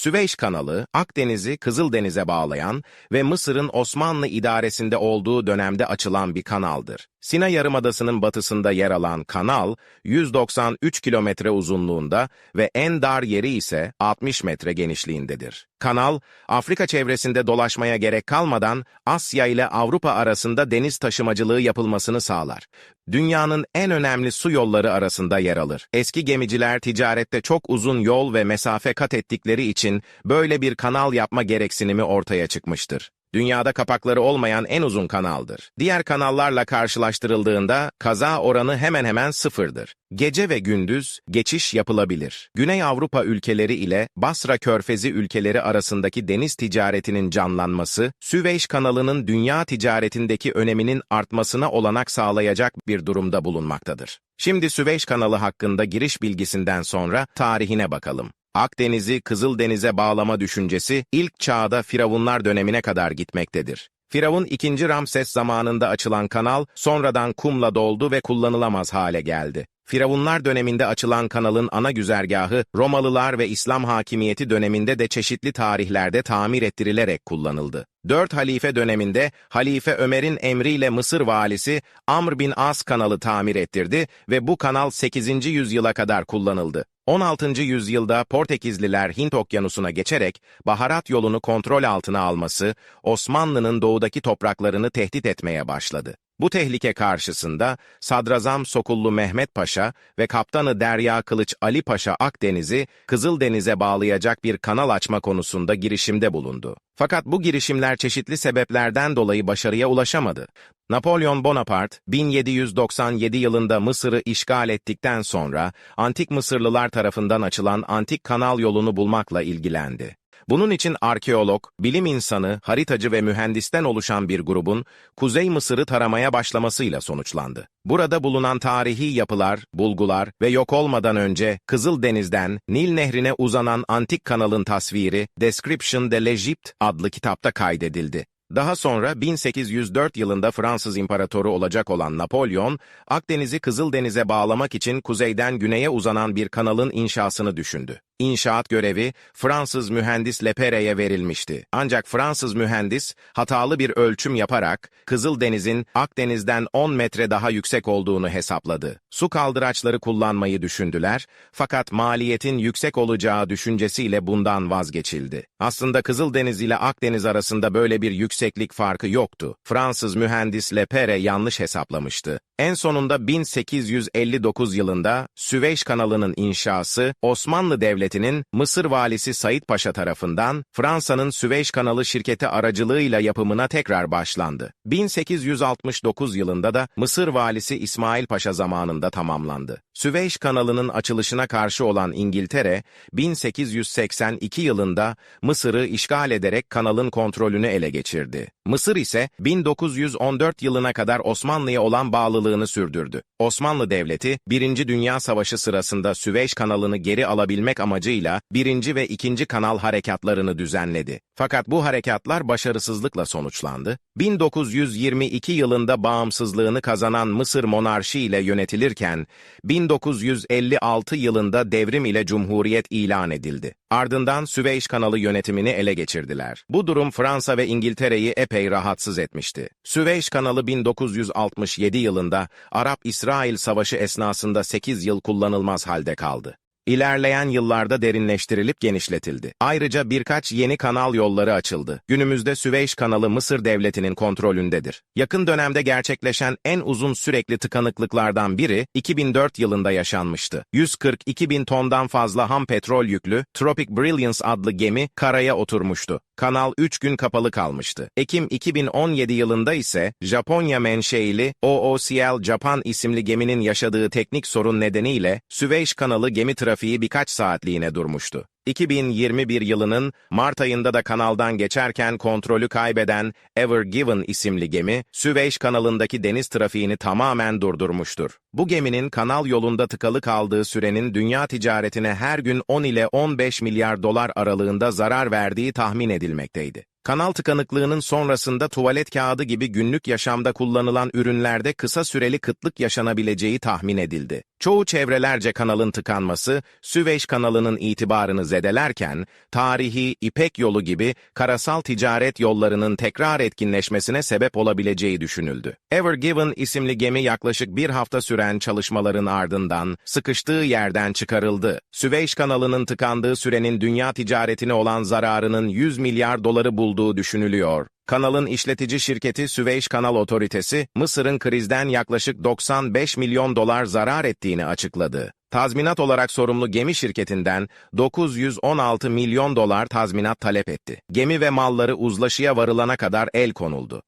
Süveyş kanalı, Akdeniz'i Kızıldeniz'e bağlayan ve Mısır'ın Osmanlı idaresinde olduğu dönemde açılan bir kanaldır. Sina Yarımadası'nın batısında yer alan kanal, 193 kilometre uzunluğunda ve en dar yeri ise 60 metre genişliğindedir. Kanal, Afrika çevresinde dolaşmaya gerek kalmadan Asya ile Avrupa arasında deniz taşımacılığı yapılmasını sağlar. Dünyanın en önemli su yolları arasında yer alır. Eski gemiciler ticarette çok uzun yol ve mesafe kat ettikleri için böyle bir kanal yapma gereksinimi ortaya çıkmıştır. Dünyada kapakları olmayan en uzun kanaldır. Diğer kanallarla karşılaştırıldığında kaza oranı hemen hemen sıfırdır. Gece ve gündüz geçiş yapılabilir. Güney Avrupa ülkeleri ile Basra Körfezi ülkeleri arasındaki deniz ticaretinin canlanması, Süveyş kanalının dünya ticaretindeki öneminin artmasına olanak sağlayacak bir durumda bulunmaktadır. Şimdi Süveyş kanalı hakkında giriş bilgisinden sonra tarihine bakalım. Akdeniz'i Kızıldeniz'e bağlama düşüncesi ilk çağda Firavunlar dönemine kadar gitmektedir. Firavun 2. Ramses zamanında açılan kanal sonradan kumla doldu ve kullanılamaz hale geldi. Firavunlar döneminde açılan kanalın ana güzergahı Romalılar ve İslam hakimiyeti döneminde de çeşitli tarihlerde tamir ettirilerek kullanıldı. Dört halife döneminde Halife Ömer'in emriyle Mısır valisi Amr bin As kanalı tamir ettirdi ve bu kanal 8. yüzyıla kadar kullanıldı. 16. yüzyılda Portekizliler Hint okyanusuna geçerek baharat yolunu kontrol altına alması Osmanlı'nın doğudaki topraklarını tehdit etmeye başladı. Bu tehlike karşısında Sadrazam Sokullu Mehmet Paşa ve Kaptanı Derya Kılıç Ali Paşa Akdeniz'i Kızıldeniz'e bağlayacak bir kanal açma konusunda girişimde bulundu. Fakat bu girişimler çeşitli sebeplerden dolayı başarıya ulaşamadı. Napolyon Bonaparte, 1797 yılında Mısır'ı işgal ettikten sonra Antik Mısırlılar tarafından açılan Antik Kanal yolunu bulmakla ilgilendi. Bunun için arkeolog, bilim insanı, haritacı ve mühendisten oluşan bir grubun Kuzey Mısır'ı taramaya başlamasıyla sonuçlandı. Burada bulunan tarihi yapılar, bulgular ve yok olmadan önce Kızıldeniz'den Nil Nehri'ne uzanan antik kanalın tasviri Description de l'Egypte adlı kitapta kaydedildi. Daha sonra 1804 yılında Fransız imparatoru olacak olan Napolyon, Akdeniz'i Kızıldeniz'e bağlamak için kuzeyden güneye uzanan bir kanalın inşasını düşündü. İnşaat görevi Fransız mühendis Lepere'ye verilmişti. Ancak Fransız mühendis hatalı bir ölçüm yaparak Kızıldeniz'in Akdeniz'den 10 metre daha yüksek olduğunu hesapladı. Su kaldıraçları kullanmayı düşündüler fakat maliyetin yüksek olacağı düşüncesiyle bundan vazgeçildi. Aslında Kızıldeniz ile Akdeniz arasında böyle bir yükseklik farkı yoktu. Fransız mühendis Lepere yanlış hesaplamıştı. En sonunda 1859 yılında Süveyş kanalının inşası Osmanlı Devleti'nin Mısır valisi Said Paşa tarafından Fransa'nın Süveyş kanalı şirketi aracılığıyla yapımına tekrar başlandı. 1869 yılında da Mısır valisi İsmail Paşa zamanında tamamlandı. Süveyş kanalının açılışına karşı olan İngiltere, 1882 yılında Mısır'ı işgal ederek kanalın kontrolünü ele geçirdi. Mısır ise 1914 yılına kadar Osmanlı'ya olan bağlılığını sürdürdü. Osmanlı Devleti, 1. Dünya Savaşı sırasında Süveyş kanalını geri alabilmek amacıyla 1. ve 2. kanal harekatlarını düzenledi. Fakat bu harekatlar başarısızlıkla sonuçlandı. 1922 yılında bağımsızlığını kazanan Mısır monarşi ile yönetilirken, 1956 yılında devrim ile cumhuriyet ilan edildi. Ardından Süveyş kanalı yönetimini ele geçirdiler. Bu durum Fransa ve İngiltere'yi epey rahatsız etmişti. Süveyş kanalı 1967 yılında Arap-İsrail Savaşı esnasında 8 yıl kullanılmaz halde kaldı. İlerleyen yıllarda derinleştirilip genişletildi. Ayrıca birkaç yeni kanal yolları açıldı. Günümüzde Süveyş kanalı Mısır devletinin kontrolündedir. Yakın dönemde gerçekleşen en uzun sürekli tıkanıklıklardan biri 2004 yılında yaşanmıştı. 142 bin tondan fazla ham petrol yüklü Tropic Brilliance adlı gemi karaya oturmuştu. Kanal 3 gün kapalı kalmıştı. Ekim 2017 yılında ise Japonya menşeili OOCL Japan isimli geminin yaşadığı teknik sorun nedeniyle Süveyş kanalı gemi trafiği birkaç saatliğine durmuştu. 2021 yılının Mart ayında da kanaldan geçerken kontrolü kaybeden Ever Given isimli gemi, Süveyş kanalındaki deniz trafiğini tamamen durdurmuştur. Bu geminin kanal yolunda tıkalı kaldığı sürenin dünya ticaretine her gün 10 ile 15 milyar dolar aralığında zarar verdiği tahmin edilmekteydi. Kanal tıkanıklığının sonrasında tuvalet kağıdı gibi günlük yaşamda kullanılan ürünlerde kısa süreli kıtlık yaşanabileceği tahmin edildi. Çoğu çevrelerce kanalın tıkanması, Süveyş kanalının itibarını zedelerken, tarihi İpek yolu gibi karasal ticaret yollarının tekrar etkinleşmesine sebep olabileceği düşünüldü. Ever Given isimli gemi yaklaşık bir hafta süren çalışmaların ardından sıkıştığı yerden çıkarıldı. Süveyş kanalının tıkandığı sürenin dünya ticaretine olan zararının 100 milyar doları bulduğu düşünülüyor. Kanalın işletici şirketi Süveyş Kanal Otoritesi, Mısır'ın krizden yaklaşık 95 milyon dolar zarar ettiğini açıkladı. Tazminat olarak sorumlu gemi şirketinden 916 milyon dolar tazminat talep etti. Gemi ve malları uzlaşıya varılana kadar el konuldu.